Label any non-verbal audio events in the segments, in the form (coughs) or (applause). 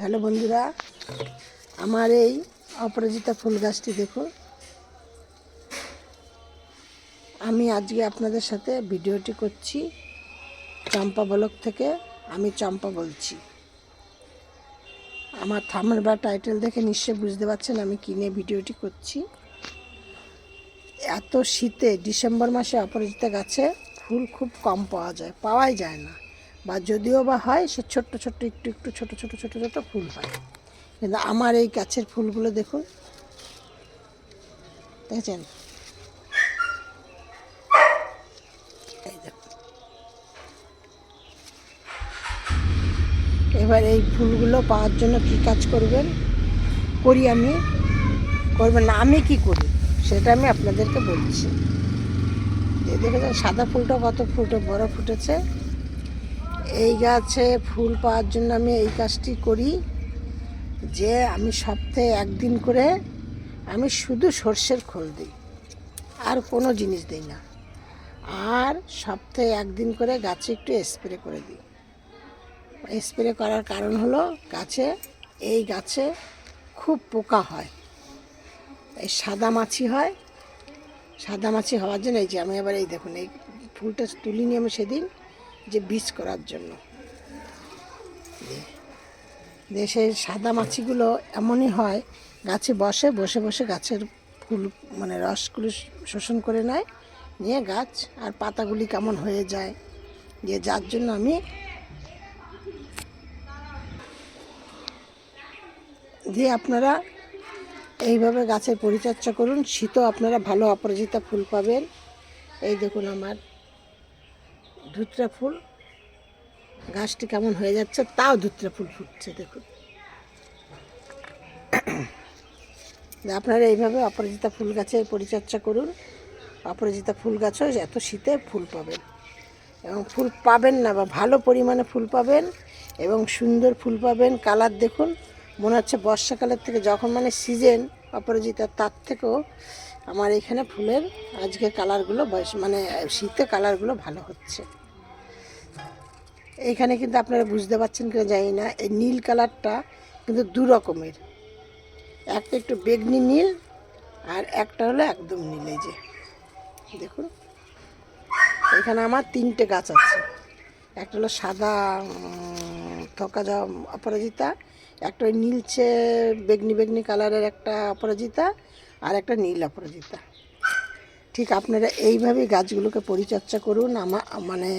Hello বন্ধুরা, আমার এই অপরাজিতা ফুল গাছটি দেখুন। আমি আজকে আপনাদের সাথে ভিডিওটি করছি চম্পা ব্লক থেকে, আমি চম্পা বলছি। আমার থামের বা টাইটেল দেখে নিশ্চয়ই বুঝতে পারছেন আমি কিনে ভিডিওটি করছি। এত শীতে ডিসেম্বর মাসে অপরাজিতা গাছে ফুল খুব কম পাওয়া যায়, পাওয়াই যায় না। বা যদিও বা হয়, সে ছোট্ট ছোট্ট, একটু একটু ছোট ছোট ছোট ছোট ফুল হয়। কিন্তু আমার এই গাছের ফুলগুলো দেখুন। দেখেছেন? এবার এই ফুলগুলো পাওয়ার জন্য কি কাজ করবেন? করি আমি। করবেন না, আমি কি করি? সেটা আমি আপনাদেরকে বলছি। দেখেছেন, সাদা ফুলটা কত ফুটে, বড় ফুটেছে। এই গাছে ফুল পাওয়ার জন্য আমি এই কাজটি করি যে আমি সপ্তাহে একদিন করে আমি শুধু সর্ষের খোল দিই, আর কোনো জিনিস দিই না। আর সপ্তাহে একদিন করে গাছে একটু স্প্রে করে দিই। স্প্রে করার কারণ হলো গাছে, এই গাছে খুব পোকা হয়। এই সাদা মাছি হয়। সাদা মাছি হওয়ার জন্য এই যে আমি আবার এই দেখুন, এই ফুলটা তুলিনি আমি সেদিন। যে বীজ করার জন্য। দেশের সাদা মাছিগুলো এমনই হয়, গাছে বসে বসে বসে গাছের ফুল মানে রসগুলো শোষণ করে নেয়, নিয়ে গাছ আর পাতাগুলি কেমন হয়ে যায়, যে যার জন্য আমি দিয়ে আপনারা এইভাবে গাছের পরিচর্যা করুন, শীতও আপনারা ভালো অপরাজিতা ফুল পাবেন। এই দেখুন আমার ধুতরা ফুল। গাছটি কেমন হয়ে যাচ্ছে তাও ধুতরা ফুল ফুটছে, দেখুন। (coughs) আপনারা এইভাবে অপরাজিতা ফুল গাছের পরিচর্যা করুন। অপরাজিতা ফুল গাছও এত শীতে ফুল পাবেন এবং ফুল পাবেন না বা ভালো পরিমাণে ফুল পাবেন এবং সুন্দর ফুল পাবেন। কালার দেখুন, মনে হচ্ছে বর্ষাকালের থেকে যখন মানে সিজন অপরাজিতা তার থেকেও আমার এখানে ফুলের আজকে কালারগুলো বয়স মানে শীতে কালারগুলো ভালো হচ্ছে। এইখানে কিন্তু আপনারা বুঝতে পারছেন কিনা জানি না, এই নীল কালারটা কিন্তু দু রকমের। একটা একটু বেগনি নীল আর একটা হলো একদম নীল, এই যে। দেখুন, এখানে আমার তিনটে গাছ আছে। একটা হলো সাদা থকা যাওয়া অপরাজিতা, একটা নীলচে বেগনি বেগনি কালারের একটা অপরাজিতা আর একটা নীল অপরাজিতা। ঠিক আপনারা এইভাবেই গাছগুলোকে পরিচর্যা করুন, আমা মানে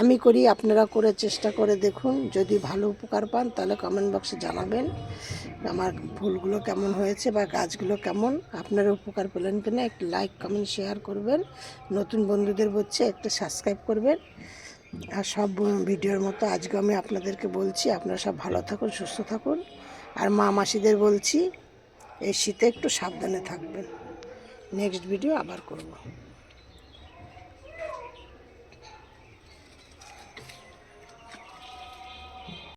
আমি করি, আপনারা করে চেষ্টা করে দেখুন। যদি ভালো উপকার পান, তাহলে কমেন্ট বক্সে জানাবেন আমার ফুলগুলো কেমন হয়েছে বা গাছগুলো কেমন। আপনারা উপকার পেলেন কিনা একটু লাইক কমেন্ট শেয়ার করবেন। নতুন বন্ধুদের বলছে, একটু সাবস্ক্রাইব করবেন। আর সব ভিডিওর মতো আজকে আমি আপনাদেরকে বলছি, আপনারা সব ভালো থাকুন, সুস্থ থাকুন। আর মা মাসিদের বলছি এই শীতে একটু সাবধানে থাকবেন। নেক্সট ভিডিও আবার করব।